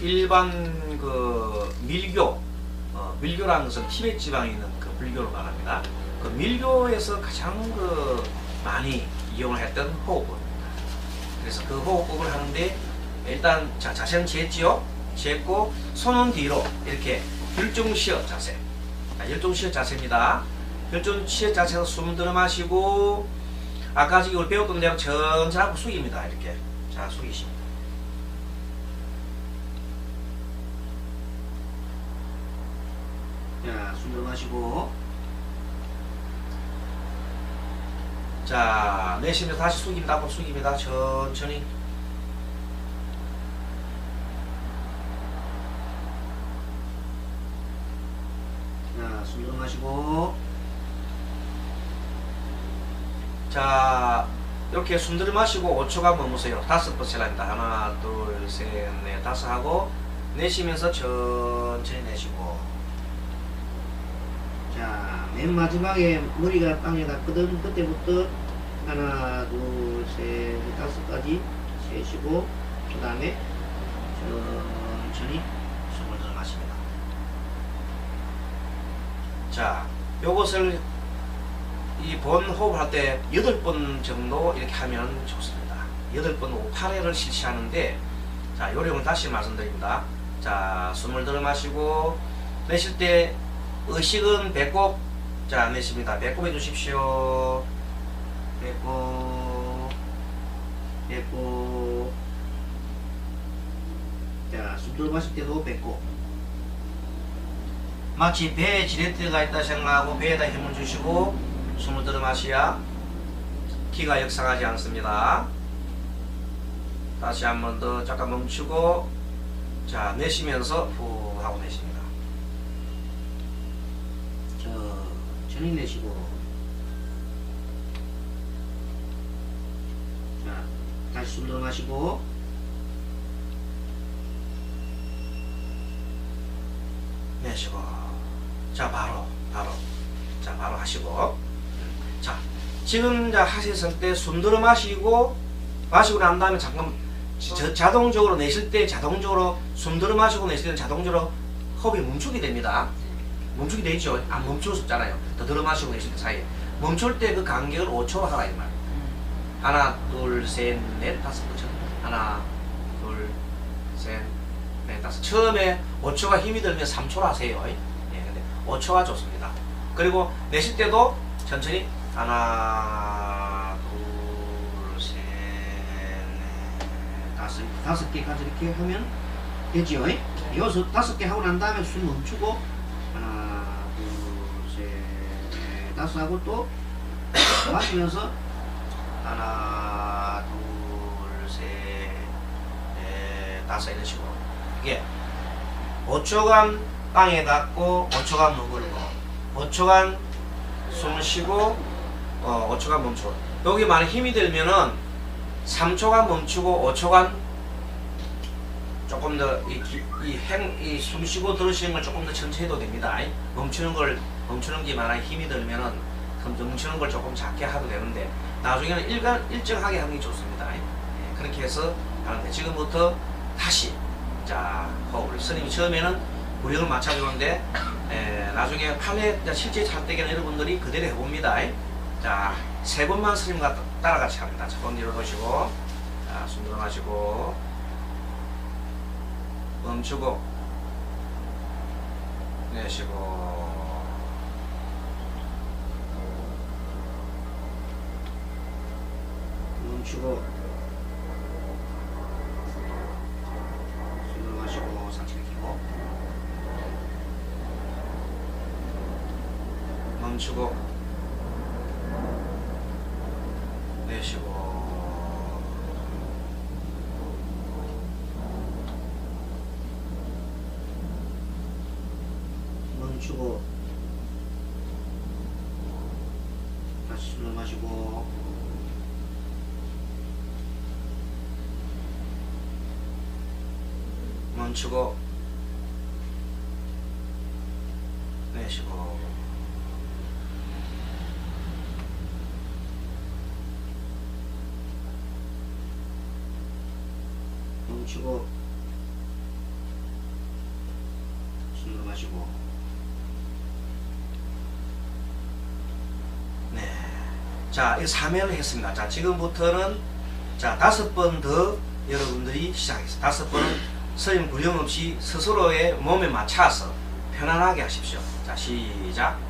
일반 그 밀교 어, 밀교라는 것은 티베트 지방에 있는 그 불교를 말합니다. 그 밀교에서 가장 그 많이 이용을 했던 호흡법입니다. 그래서 그 호흡법을 하는데 일단 자 자세는 지었지요. 지었고 손은 뒤로 이렇게 율중시어 자세. 자, 율중시어 자세입니다. 율중시어 자세에서 숨 들어 마시고 아까 지금 배웠던 대로 천천히 숙입니다. 이렇게 자 숙이십니다. 자, 숨 들어 마시고 자, 내쉬면서 다시 숙입니다. 앞으로 숙입니다. 천천히 자, 숨 들어 마시고 자, 이렇게 숨 들어 마시고 5초간 머무세요. 다섯 번 세랍니다. 하나, 둘, 셋, 넷, 다섯 하고 내쉬면서 천천히 내쉬고 자, 맨 마지막에 머리가 땅에 닿거든. 그때부터 하나, 둘, 셋, 다섯까지 세시고 그 다음에 천천히 숨을 들어 마십니다. 자, 요것을 이 본 호흡을 할때 여덟 번 정도 이렇게 하면 좋습니다. 여덟 번 8회를 실시하는데 자, 요령을 다시 말씀드립니다. 자, 숨을 들어 마시고 내쉴 때 의식은 배꼽 자 내쉽니다. 배꼽 해주십시오. 배꼽 배꼽 자, 숨 들어 마실 때도 배꼽 마치 배에 지렛대가 있다 생각하고 배에다 힘을 주시고 숨을 들어 마셔야 기가 역상하지 않습니다. 다시 한 번 더 잠깐 멈추고 자 내쉬면서 후 하고 내쉽니다. 천천히 내쉬고 자 다시 숨 들어 마시고. 내쉬고. 자 바로 바로. 자 바로 하시고. 자 지금 자 하셨을 때 숨 들어 마시고 마시고 난 다음에 잠깐 저, 자동적으로 내쉴 때 자동적으로 숨 들어 마시고 내쉴 때 자동적으로 호흡이 멈추게 됩니다. 멈추게 되죠. 안 멈추었잖아요. 더 들어 마시고 내쉴 때 사이에 멈출 때 그 간격을 5초로 하라 이 말. 하나, 둘, 셋, 넷, 다섯 그죠? 하나, 둘, 셋, 넷, 다섯. 처음에 5초가 힘이 들면 3초로 하세요. 예, 근데 5초가 좋습니다. 그리고 내쉴 때도 천천히 하나, 둘, 셋, 넷, 다섯, 다섯 개까지 이렇게 하면 되지요. 예? 여기서 다섯 개 하고 난 다음에 숨 멈추고 넷, 다섯 하고 또 마시면서 하나, 둘, 셋, 넷, 다섯 이런 식으로 이게 5초간 땅에 닿고 5초간 머무르고 5초간 숨을 쉬고 어, 5초간 멈추고. 여기 많이 힘이 들면은 3초간 멈추고 5초간 조금 더이행이 숨 쉬고 들으시는 걸 조금 더 천천히 해도 됩니다. 멈추는 걸 멈추는 게 많아 힘이 들면은 그럼 멈추는 걸 조금 작게 하도 되는데 나중에는 일간 일정하게 하는 게 좋습니다. 예, 그렇게 해서 하는데 지금부터 다시 자 호흡을 스님이 처음에는 무력을 맞춰주는데 에, 나중에 판에 실제 잘 때에는 여러분들이 그대로 해봅니다. 자세 번만 스님과 따라 같이 합니다. 첫번 일어서시고 자 숨 들어 마시고 멈추고 내쉬고 멈추고 숨을 마시고 상체를 끼고 멈추고 내쉬고 멈추고 다시 숨을 마시고 멈추고 내쉬고 멈추고 들어마시고 네. 자, 이 사면을 했습니다. 자, 지금부터는 자, 다섯 번 더 여러분들이 시작했어요. 다섯 번은 선생님 구령 없이 스스로의 몸에 맞춰서 편안하게 하십시오. 자, 시작.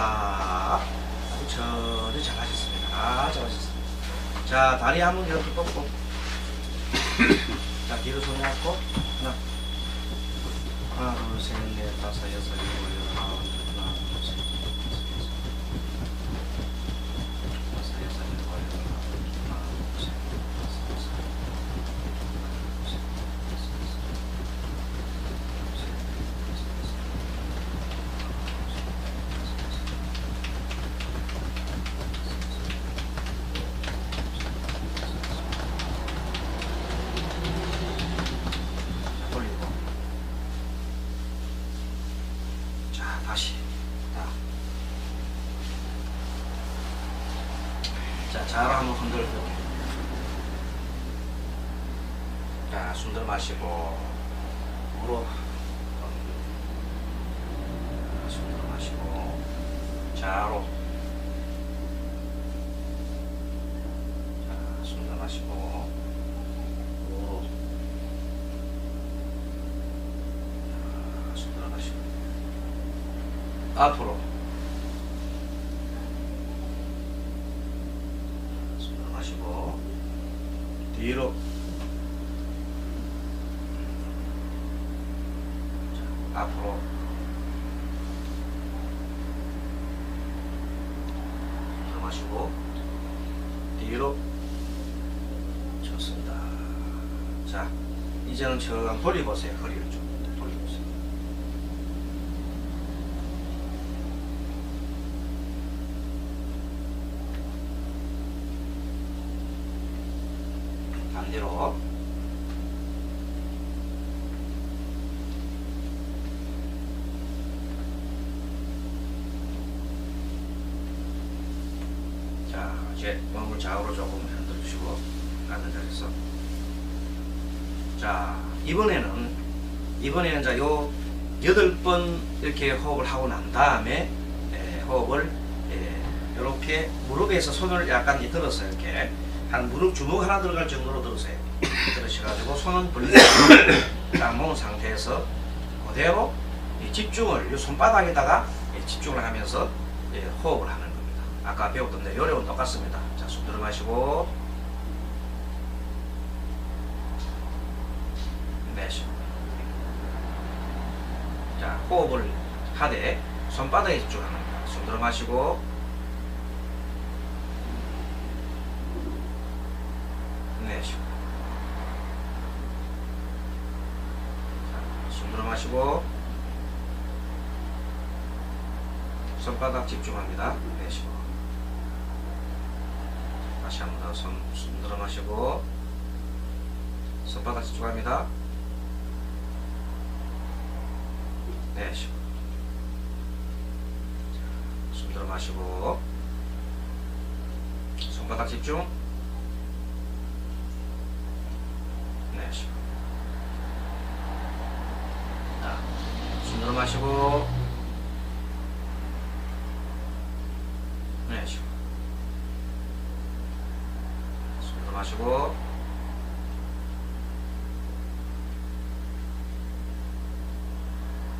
자, 천천히 잘하셨습니다. 아, 잘하셨습니다. 자, 다리 한번 이렇게 뻗고. 자, 뒤로 손 잡고. 하나, 하나, 둘, 셋, 넷, 다섯, 여섯, 일곱, 여덟, 마시고 무릎 숨 들어 마시고 좌로. 자숨 들어 마시고 무릎 숨 들어가시고. 앞으로 숨 들어가시고 뒤로 자, 앞으로 들어 가시고 뒤로 좋습니다. 자 이제는 저 돌려보세요 허리를 좀 돌려보세요 반대로 자 이제 몸을 좌우로 조금 주시고 앉은 자리에서 자 이번에는 이번에는 자요 여덟 번 이렇게 호흡을 하고 난 다음에 에, 호흡을 예, 이렇게 무릎에서 손을 약간 들어서 이렇게 한 무릎 주먹 하나 들어갈 정도로 들으세요. 들으셔가지고 손은 벌리고 딱 모은 상태에서 그대로 이 집중을 이 손바닥에다가 예, 집중을 하면서 예, 호흡을 하는 겁니다. 아까 배웠던 데 요령은 똑같습니다. 자, 숨 들어 마시고 내쉬고 자, 호흡을 하되 손바닥에 집중하는 겁니다. 숨 들어 마시고. 내쉬고. 자, 숨 들어 마시고. 손바닥 집중합니다. 내쉬고. 다시 한번더손숨 들어 마시고. 손바닥 집중합니다. 내쉬고. 자, 숨 들어 마시고. 손바닥 집중. 내쉬고. 자, 숨 들어 마시고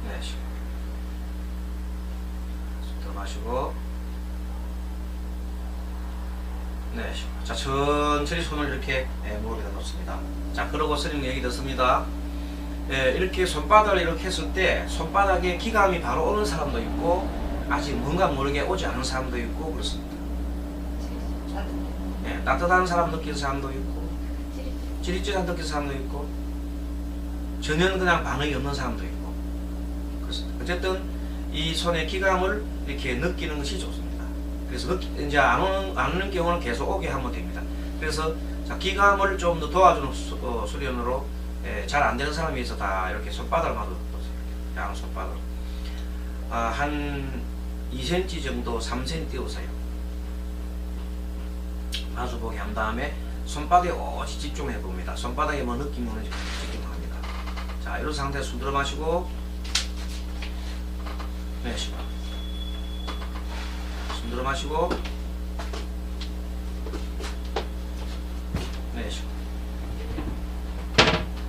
내쉬고 숨 들어 마시고. 내쉬고 자 천천히 손을 이렇게 예, 무릎에다 놓습니다. 자 그러고 스님 얘기 듣습니다. 예, 이렇게 손바닥을 이렇게 했을 때 손바닥에 기감이 바로 오는 사람도 있고 아직 뭔가 모르게 오지 않은 사람도 있고 그렇습니다. 예, 따뜻한 사람 느끼는 사람도 있고 찌릿찌릿한 느끼는 사람도 있고 전혀 그냥 반응이 없는 사람도 있고. 그렇습니다. 어쨌든 이 손의 기감을 이렇게 느끼는 것이 좋습니다. 그래서 이제 안 오는, 안 오는 경우는 계속 오게 하면 됩니다. 그래서 자, 기감을 좀 더 도와주는 수, 어, 수련으로 예, 잘안 되는 사람이 있어 다 이렇게 손바닥을 마도 보세요. 양 손바닥. 아, 한 2cm 정도, 3cm 띄우세요. 마주보기 한 다음에 손바닥에 오지 집중해 봅니다. 손바닥에 뭐 느낌이 오는지 집중합니다. 자, 이런 상태에서 숨 들어 마시고 내쉬고 숨 들어 마시고. 내쉬고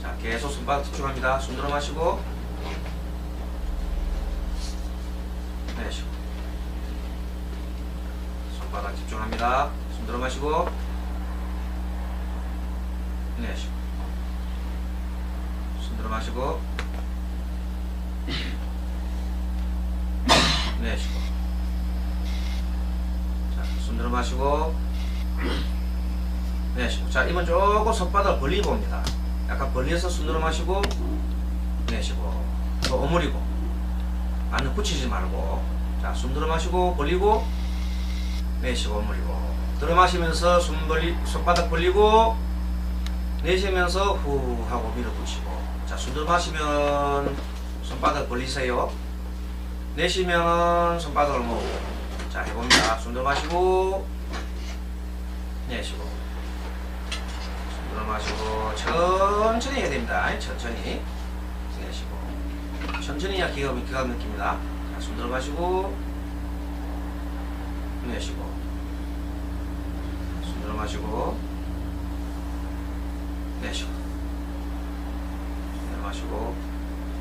자, 계속 손바닥 집중합니다. 숨 들어 마시고. 내쉬고 손바닥 집중합니다. 숨 들어 마시고. 내쉬고 숨 들어 마시고. 내쉬고 자, 숨 들어 마시고. 내쉬고. 자, 이번 조금 손바닥 벌리고 봅니다. 약간 벌려서 숨 들어 마시고. 내쉬고. 또 오므리고. 안에 붙이지 말고. 자, 숨 들어 마시고 벌리고. 내쉬고 오므리고. 들어 마시면서 숨 벌리 손바닥 벌리고. 내쉬면서 후 하고 밀어붙이고. 자, 숨 들어 마시면 손바닥 벌리세요. 내쉬면 손바닥을 모으고 자, 해봅니다. 숨 들어 마시고. 내쉬고. 숨 들어 마시고 천천히 해야 됩니다. 천천히. 내쉬고. 천천히 해야 기가, 기가 느낍니다. 자, 숨 들어 마시고. 내쉬고. 숨 들어 마시고. 내쉬고. 숨 들어 마시고.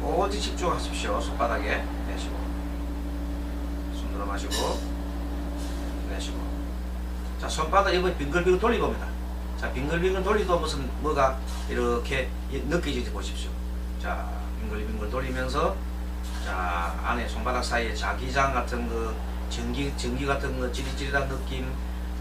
오직 집중하십시오. 손바닥에. 내쉬고. 숨 들어 마시고 내쉬고 자 손바닥 이번에 빙글빙글 돌리봅니다. 자 빙글빙글 돌리도 무슨 뭐가 이렇게 느껴지지 보십시오. 자 빙글빙글 돌리면서 자 안에 손바닥 사이에 자기장 같은 거 전기 전기 같은 거 찌릿찌릿한 느낌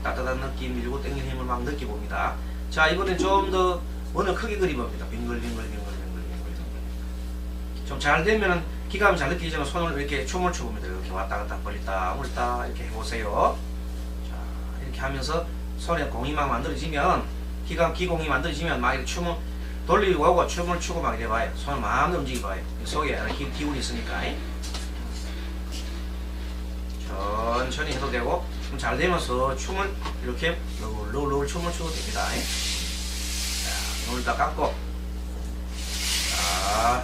따뜻한 느낌 밀고 당기는 힘을 막 느껴봅니다. 자 이번엔 좀 더 원을 크게 그려봅니다. 빙글빙글 빙글빙글 빙글빙글 좀잘 되면은 기감이 잘 느끼지만 손을 이렇게 춤을 춰봅니다. 이렇게 왔다 갔다 벌렸다 물다 이렇게 해보세요. 자 이렇게 하면서 손에 공이 막 만들어지면 기감 기공이 만들어지면 막 이렇게 춤을 돌리고 하고 춤을 추고 막 이래 봐요. 손을 마음대로 움직여봐요. 속에 기, 기운이 있으니까. 천천히 해도 되고 좀 잘 되면서 춤을 이렇게 롤롤롤 춤을 추도 됩니다. 자, 눈을 딱 감고 자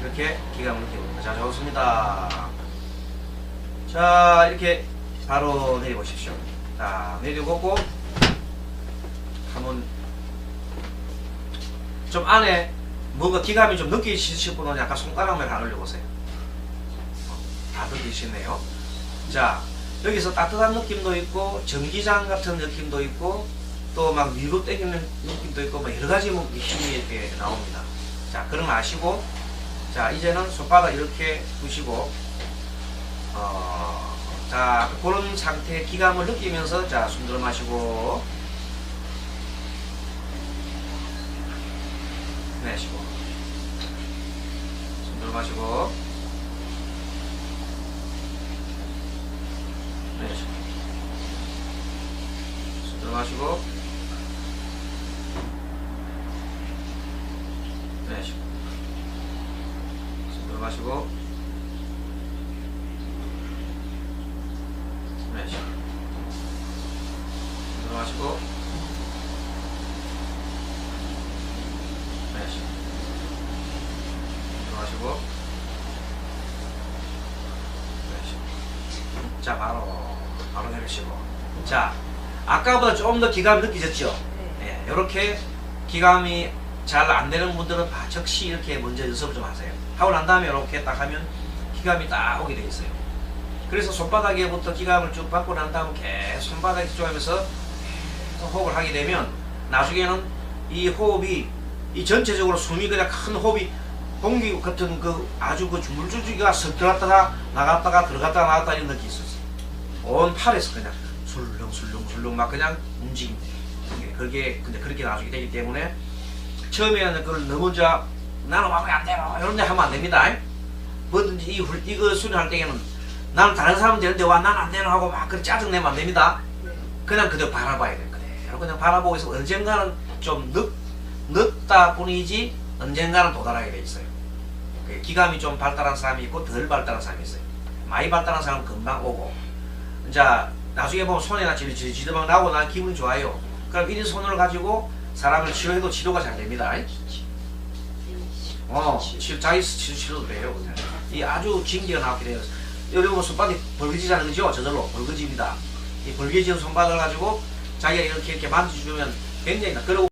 이렇게 기가 막히게 자 좋습니다. 자, 이렇게 바로 내려보십시오. 자, 내려보고, 한번, 좀 안에 뭔가 기감이 좀 느끼실 분은 약간 손가락만 안 올려보세요. 어, 다 느끼시네요. 자, 여기서 따뜻한 느낌도 있고, 전기장 같은 느낌도 있고, 또 막 위로 당기는 느낌도 있고, 뭐 여러 가지 뭐 힘이 이렇게 나옵니다. 자, 거 아시고, 자, 이제는 손바닥 이렇게 두시고, 어, 자, 그런 상태의 기감을 느끼면서, 자, 숨 들어 마시고, 내쉬고, 숨 들어 마시고, 내쉬고, 숨 들어 마시고, 내쉬고, 숨 들어 마시고, 내쉬고, 숨 들어 마시고, 내쉬고. 자, 바로, 바로 내리시고. 자, 아까보다 좀더 기감이 느끼셨죠? 네. 예, 이렇게 기감이 잘 안 되는 분들은 바- 즉시 이렇게 먼저 연습을 좀 하세요. 하고 난 다음에 이렇게 딱 하면 기감이 딱 오게 돼 있어요. 그래서 손바닥에부터 기감을 쭉 받고 난 다음 계속 손바닥에 집중하면서 계속 호흡을 하게 되면 나중에는 이 호흡이 이 전체적으로 숨이 그냥 큰 호흡이 공기 같은 그 아주 그 물줄기가 석 들어갔다가 나갔다가 들어갔다가 나갔다 이런 느낌이 있었어요. 온 팔에서 그냥 술렁술렁술렁 막 그냥 움직입니다. 예, 그게 근데 그렇게 나중에 되기 때문에 처음에는 그걸 너무 저 나는 와안 돼요 이런 데 하면 안 됩니다. 뭐든지 이 훌- 이거 수련할 때에는 나는 다른 사람 되는데 와 난 안 되나 하고 막 그런 짜증 내면 안 됩니다. 네. 그냥 그대로 바라봐야 돼. 그대로 그냥 바라보고 있어 언젠가는 좀 늦, 늦다 뿐이지 언젠가는 도달하게 돼 있어요. 그 기감이 좀 발달한 사람이 있고 덜 발달한 사람이 있어요. 많이 발달한 사람은 금방 오고 자 나중에 보면 손에나 지- 지- 지드막 나고 난 기분이 좋아요. 그럼 이런 손을 가지고 사람을 치료해도 치료가 잘 됩니다. 어, 치, 자기 치료, 치료도 돼요. 그냥. 이 아주 진기가 나오게 돼요. 여러분 손바닥이 벌거지잖아요. 그죠? 저절로 벌거집니다. 이 벌거지는 손바닥을 가지고 자기가 이렇게 이렇게 만져주면 굉장히 나. 그리고